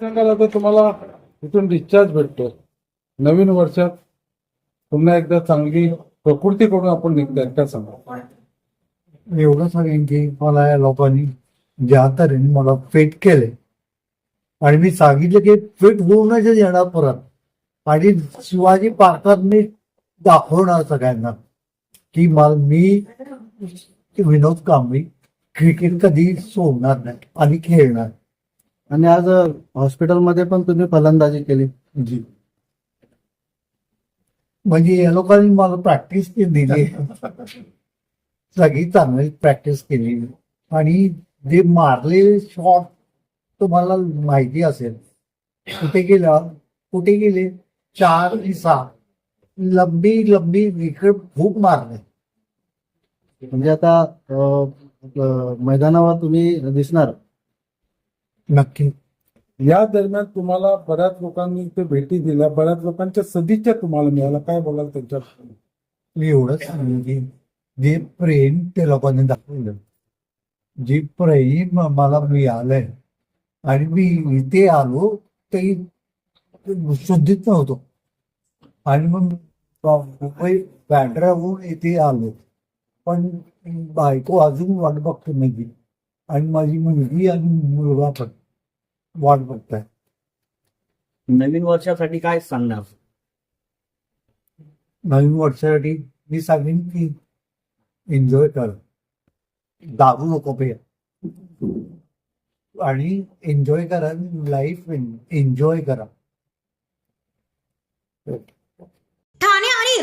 सांगाल आता तुम्हाला इथून डिस्चार्ज भेटतो नवीन वर्षात पुन्हा एकदा चांगली प्रकृतीकडून आपण निघतोय काय सांगा. एवढं सांगेन की मला या लोकांनी ज्या तऱ्हेने मला फेट केले आणि मी सांगितलं की फेट होऊनच येणार परत. आणि शिवाजी पार्कात मी दाखवणार सगळ्यांना की मला मी विनोद कांबळी क्रिकेट कधी सोडणार नाही आणि खेळणार आणि आज हॉस्पिटलमध्ये पण तुम्ही फलंदाजी केली. जी. म्हणजे या लोकांनी मला प्रॅक्टिस दिली. सगळी चांगली प्रॅक्टिस केली. आणि जे मारलेले शॉट तुम्हाला माहिती असेल कुठे गेला कुठे गेले? चार आणि सहा लंबी लंबी विकेट खूप मारले. म्हणजे आता मैदानावर तुम्ही दिसणार. नक्की. या दरम्यान तुम्हाला बऱ्याच लोकांनी इथे भेटी दिल्या बऱ्याच लोकांच्या सदिच्छा तुम्हाला मिळाल्या. काय बोलाल त्यांच्या? मी एवढंच सांगेन की जे प्रेम ते लोकांनी दाखवलं जे प्रेम मला मिळालंय आणि मी इथे आलो ते शुद्धीत नव्हतो. आणि मग मुंबई बँड्राहून इथे आलो. पण बायको अजून वाट बघते माझी आणि माझी मुलगी आणि मुलगा पण वाट बघताय. नवीन वर्षासाठी काय सांगणार? नवीन वर्षासाठी मी सांगेन की एन्जॉय कर. दारू नको पे आणि एन्जॉय करा लाईफ एन्जॉय करा.